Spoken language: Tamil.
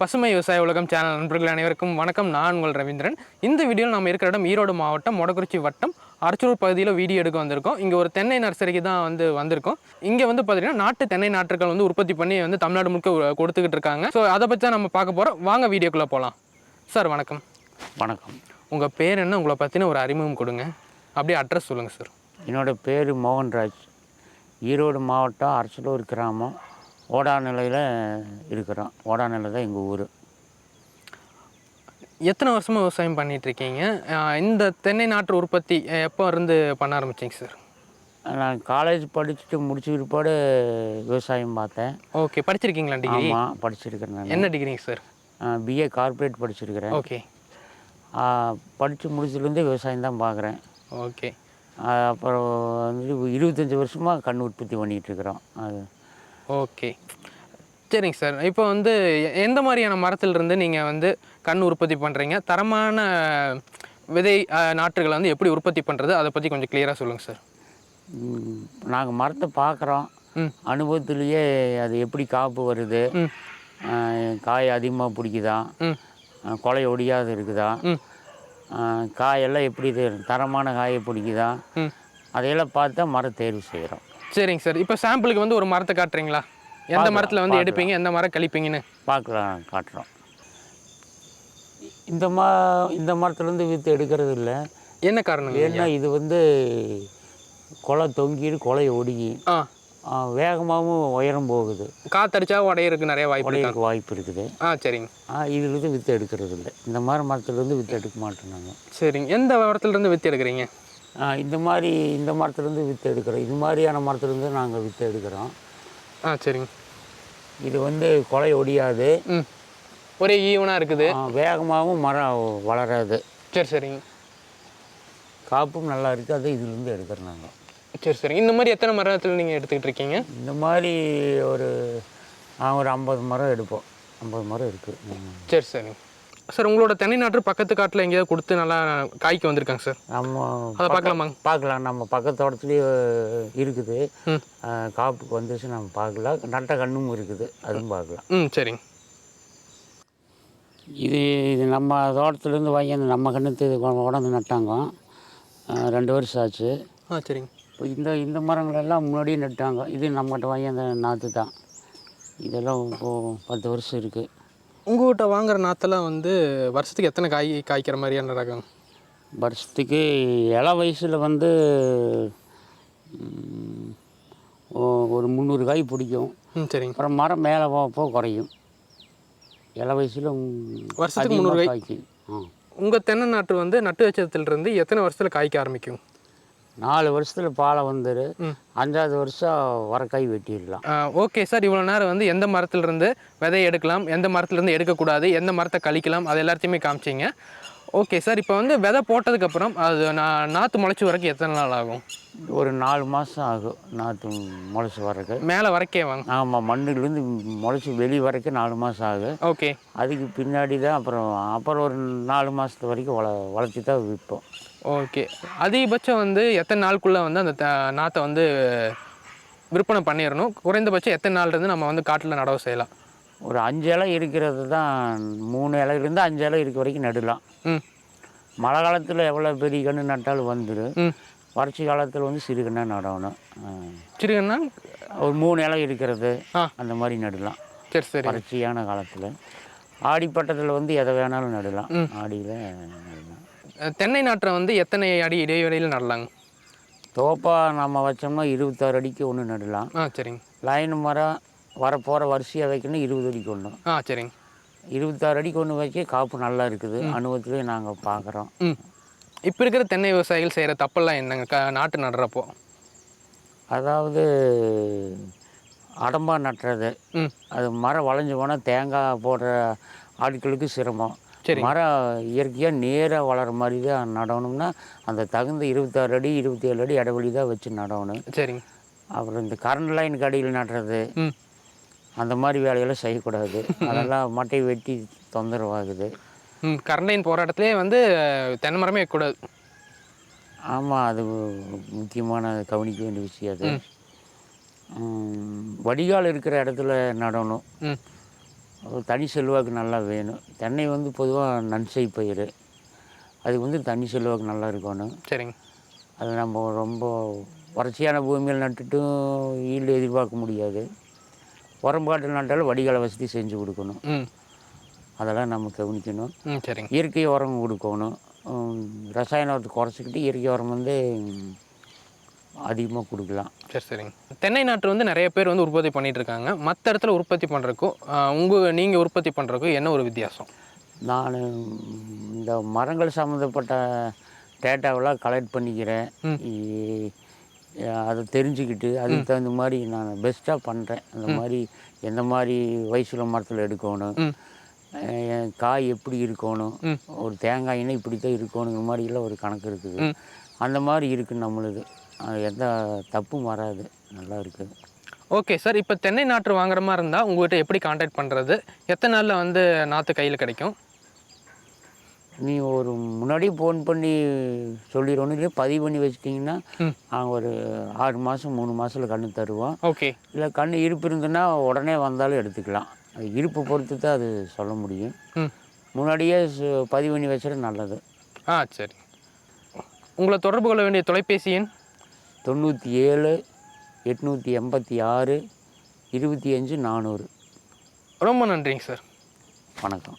பசுமை விவசாய உலகம் சேனல் நண்பர்கள் அனைவருக்கும் வணக்கம். நான் உங்கள் ரவீந்திரன். இந்த வீடியோவில் நம்ம இருக்கிற இடம் ஈரோடு மாவட்டம் மொடக்குறிச்சி வட்டம் அரச்சூர் பகுதியில் வீடியோ எடுக்க வந்திருக்கோம். இங்கே ஒரு தென்னை நர்சரிக்கு தான் வந்து வந்திருக்கோம். இங்கே வந்து பார்த்தீங்கன்னா நாட்டு தென்னை நாற்றுகள் வந்து உற்பத்தி பண்ணி வந்து தமிழ்நாடு முழுக்க கொடுத்துக்கிட்டு இருக்காங்க. ஸோ அதை பற்றி தான் நம்ம பார்க்க போகிறோம் வாங்க வீடியோக்குள்ளே போகலாம் சார் வணக்கம். வணக்கம். உங்கள் பேர் என்ன? உங்களை பற்றின ஒரு அறிமுகம் கொடுங்க. அப்படியே அட்ரஸ் சொல்லுங்கள் சார் என்னோட பேர் மோகன்ராஜ். ஈரோடு மாவட்டம் அரசலூர் கிராமம். ஓடாநிலையில் இருக்கிறோம். ஓடாநிலை தான் எங்கள் ஊர். எத்தனை வருஷமாக விவசாயம் அஹ் இந்த தென்னை நாற்று உற்பத்தி எப்போ இருந்து பண்ண ஆரம்பிச்சிங்க சார்? நான் காலேஜ் படிச்சுட்டு முடிச்ச பிற்பாடு விவசாயம் பார்த்தேன். ஓகே படிச்சிருக்கீங்களா டிகிரி ஆமாம் படிச்சிருக்கிறேன் நான். என்ன டிகிரிங்க சார்? பிஏ கார்ப்பரேட் படிச்சிருக்கிறேன். ஓகே. படித்து முடிச்சதுலேருந்து விவசாயம் தான் பார்க்குறேன். ஓகே. அப்புறம் வந்து இருபத்தஞ்சி வருஷமாக கண் உற்பத்தி பண்ணிகிட்டு இருக்கிறோம் அது ஓகே. சரிங்க சார். இப்போ வந்து எந்த மாதிரியான மரத்திலிருந்து நீங்கள் வந்து கண் உற்பத்தி பண்ணுறீங்க தரமான விதை நாற்றுகளை வந்து எப்படி உற்பத்தி பண்ணுறது அதை பற்றி கொஞ்சம் கிளியராக சொல்லுங்கள் சார். நாங்கள் மரத்தை பார்க்குறோம். அனுபவத்திலேயே அது எப்படி காப்பு வருது? காய் அதிகமாக பிடிக்குதா? கொலை ஒடியாது இருக்குதா? காயெல்லாம் எப்படி தரமான காயை பிடிக்குதா? அதையெல்லாம் பார்த்தா மரம் தேர்வு செய்கிறோம். சரிங்க சார். இப்போ சாம்பிளுக்கு வந்து ஒரு மரத்தை காட்டுறீங்களா? எந்த மரத்தில் வந்து எடுப்பீங்க எந்த மரம் கழிப்பீங்கன்னு? பார்க்கலாம் காட்டுறோம். இந்த மா இந்த மரத்துலேருந்து விற்று எடுக்கிறது இல்லை. என்ன காரணம் ஏன்னா இது வந்து கொலை தொங்கிடு கொலை ஒடுங்கி ஆ. வேகமாகவும் உயரம் போகுது. காத்தடிச்சா உடையறதுக்கு நிறைய வாய்ப்பு உடையக்கு வாய்ப்பு இருக்குது. ஆ சரிங்க. இதுலேருந்து விற்று எடுக்கிறது இல்லை. இந்த மாதிரி மரத்துலேருந்து விற்று எடுக்க மாட்டோம் நாங்கள் சரிங்க. எந்த மரத்துலேருந்து வித்து எடுக்கிறீங்க? இந்த மாதிரி இந்த மரத்துலேருந்து விற்று எடுக்கிறோம். இது மாதிரியான மரத்துலேருந்து நாங்கள் விற்று எடுக்கிறோம். ஆ சரிங்க. இது வந்து கொலை ஒடியாது. ஒரே ஈவனாக இருக்குது. வேகமாகவும் மரம் வளராது. சரி சரிங்க. காப்பும் நல்லா இருக்குது அது இதுலேருந்து எடுக்கிறோம் நாங்கள் சரி சரிங்க. இந்த மாதிரி எத்தனை மரத்தில் நீங்கள் எடுத்துக்கிட்டு இருக்கீங்க? இந்த மாதிரி ஒரு ஒரு ஐம்பது மரம் எடுப்போம். ஐம்பது மரம் இருக்குது சரி சரிங்க. சார் உங்களோட தென்னை நாற்று பக்கத்து காட்டில் எங்கேயாவது கொடுத்து நல்லா காய்க்கு வந்திருக்காங்க சார். நம்ம அதை பார்க்கலாமாங்க பார்க்கலாம்? நம்ம பக்கத்து தோட்டத்துலேயே இருக்குது. காப்புக்கு வந்துச்சு நம்ம பார்க்கலாம் நட்ட கண்ணும் இருக்குது. அதுவும் பார்க்கலாம். ம் சரிங்க. இது இது நம்ம தோட்டத்துலேருந்து வாங்கி நம்ம கண்ணுத்து உடந்து நட்டாங்க. ரெண்டு வருஷம் ஆச்சு. ஆ சரிங்க. இப்போ இந்த இந்த மரங்களெல்லாம் முன்னாடியே நட்டாங்க. இது நம்மகிட்ட வாங்கி அந்த நாற்று தான். இதெல்லாம் இப்போது பத்து வருஷம் இருக்குது உங்கள்கிட்ட வாங்குற நாற்றெல்லாம் வந்து வருஷத்துக்கு எத்தனை காய் காய்க்கிற மாதிரியான ரகம்? வருஷத்துக்கு இள வயசில் வந்து ஒரு முந்நூறு காய் பிடிக்கும். ம் சரிங்க. அப்புறம் மரம் மேலே போகப்போ குறையும். இள வயசில் வருஷத்துக்கு முந்நூறு காய். காய்க்கும். உங்கள் தென்னை நாற்று வந்து நட்டு வச்சதுலேருந்து எத்தனை வருஷத்தில் காய்க்க ஆரம்பிக்கும்? நாலு வருஷத்தில் பாலை வந்துரு. அஞ்சாவது வருஷம் வரக்காய் வெட்டிடலாம். Okay sir. இவ்வளோ நேரம் வந்து எந்த மரத்துலேருந்து விதை எடுக்கலாம் எந்த மரத்துலேருந்து எடுக்கக்கூடாது எந்த மரத்தை கழிக்கலாம் அது எல்லாத்தையுமே காமிச்சிங்க. ஓகே சார் இப்போ வந்து விதை போட்டதுக்கப்புறம் அது நான் நாற்று முளைச்சி வரைக்கும் எத்தனை நாள் ஆகும்? ஒரு நாலு மாதம் ஆகும் நாற்று முளைச்சி வர்றதுக்கு. மேலே வரைக்கே வாங்க. ஆமாம் மண்ணுலேருந்து முளைச்சி வெளி வரைக்கும் நாலு மாதம் ஆகும். ஓகே அதுக்கு பின்னாடி தான் அப்புறம் அப்புறம் ஒரு நாலு மாதத்து வரைக்கும் வள வளர்த்தி தான் விற்போம். ஓகே அதிகபட்சம் வந்து எத்தனை நாளுக்குள்ளே வந்து அந்த நாற்றை வந்து விற்பனை பண்ணிடணும்? குறைந்தபட்சம் எத்தனை நாள் இருந்து நம்ம வந்து காட்டில் நடவு செய்யலாம்? ஒரு அஞ்சு இலை இருக்கிறது தான் மூணு இலையிலேருந்து அஞ்சு இலை இருக்க வரைக்கும் நடலாம். மழை காலத்தில் எவ்வளோ பெரிய கன்று நட்டாலும் வந்துடும் வறட்சி காலத்தில் வந்து சிறு கண்ணா நடணும். ஆ. சரிங்கண்ணா ஒரு மூணு இலை இருக்கிறது. அந்த மாதிரி நடலாம். சரி சரி. வறட்சியான காலத்தில். ஆடிப்பட்டத்தில் வந்து எதை வேணாலும் நடலாம். ஆடியில் நடலாம். தென்னை நாற்றை வந்து எத்தனை அடி இடைவெளியில் நடலாங்க? தோப்பா நம்ம வச்சோம்னா இருபத்தாறு அடிக்கு ஒன்று நடலாம். ஆ சரிங்க. லைன் மரம் வரப்போகிற வரிசையாக வைக்கணும் இருபது அடிக்கு ஒன்று ஆ சரிங்க. இருபத்தாறு அடிக்கு ஒன்று வைக்க காப்பு நல்லா இருக்குது. அனுபவத்திலே நாங்கள் பார்க்குறோம் இப்போ இருக்கிற தென்னை விவசாயிகள் செய்கிற தப்பெல்லாம் என்னங்க? க நாட்டு நடுறப்போ? அதாவது அடம்பா நட்டுறது. அது மரம் வளைஞ்சு போனால் தேங்காய் போடுற ஆட்களுக்கு சிரமம். சரி. மரம் இயற்கையாக நேராக வளர மாதிரி தான் நடணும்னா அந்த தகுந்த இருபத்தாறு அடி இருபத்தி ஏழு அடி இடைவெளி தான் வச்சு நடணும். சரிங்க. அப்புறம் இந்த கரண்ட் லைன் கடியில் நடுறது. அந்த மாதிரி வேலையெல்லாம் செய்யக்கூடாது. அதெல்லாம் மட்டை வெட்டி தொந்தரவாகுது. ம் கரண்டைன் போராட்டத்திலே வந்து தென்னை மரமே வைக்கக்கூடாது. ஆமாம் அது முக்கியமான கவனிக்க வேண்டிய விஷயம் அது. வடிகால் இருக்கிற இடத்துல நடணும். தனி செல்வாக்கு நல்லா வேணும். தென்னை வந்து பொதுவாக நன்சை பயிர் அதுக்கு வந்து தனி செல்வாக்கு நல்லா இருக்கணும். சரிங்க. அது நம்ம ரொம்ப வறட்சியான பூமியில் நட்டுட்டும் ஈல்டு எதிர்பார்க்க முடியாது. உரம்பாட்டு நட்டாலும் வடிகால வசதி செஞ்சு கொடுக்கணும். அதெல்லாம் நம்ம கவனிக்கணும். சரிங்க. இயற்கை உரம் கொடுக்கணும். ரசாயன உரத்தை குறைச்சிக்கிட்டு இயற்கை உரம் வந்து அதிகமாக கொடுக்கலாம். சரி சரிங்க. தென்னை நாற்று வந்து நிறைய பேர் வந்து உற்பத்தி பண்ணிட்டு இருக்காங்க. மற்ற இடத்துல உற்பத்தி பண்ணுறக்கும் உங்கள் நீங்கள் உற்பத்தி பண்ணுறக்கும் என்ன ஒரு வித்தியாசம்? நான் இந்த மரங்கள் சம்மந்தப்பட்ட டேட்டாவெல்லாம் கலெக்ட் பண்ணிக்கிறேன். அதை தெரிஞ்சுக்கிட்டு அதுக்கு தகுந்த மாதிரி நான் பெஸ்ட்டாக பண்ணுறேன் அந்த மாதிரி எந்த மாதிரி வயசுல மரத்தில் எடுக்கணும் காய் எப்படி இருக்கணும் ஒரு தேங்காய்னா இப்படி தான் இருக்கணுங்கிற மாதிரிலாம் ஒரு கணக்கு இருக்குது. அந்த மாதிரி இருக்குது நம்மளுது. அது எந்த தப்பும் வராது. நல்லா இருக்குது ஓகே சார் இப்போ தென்னை நாற்று வாங்குற மாதிரி இருந்தால் உங்கள்கிட்ட எப்படி காண்டாக்ட் பண்ணுறது எத்தனை நாளில் வந்து நாற்று கையில் கிடைக்கும்? நீ ஒரு முன்னாடி ஃபோன் பண்ணி சொல்லிடணும் இல்லை பதிவு பண்ணி வச்சிட்டிங்கன்னா. நாங்கள் ஒரு ஆறு மாதம் மூணு மாதத்தில் கன்று தருவோம். ஓகே. இல்லை கன்று இருப்பு இருந்துன்னா உடனே வந்தாலும் எடுத்துக்கலாம். இருப்பு பொறுத்து தான் அது சொல்ல முடியும். முன்னாடியே பதிவு பண்ணி வச்சுறது நல்லது. ஆ சரி. உங்களை தொடர்பு கொள்ள வேண்டிய தொலைபேசி எண்? தொண்ணூற்றி ஏழு எட்நூற்றி எண்பத்தி ஆறு இருபத்தி அஞ்சு நானூறு. ரொம்ப நன்றிங்க சார். வணக்கம்.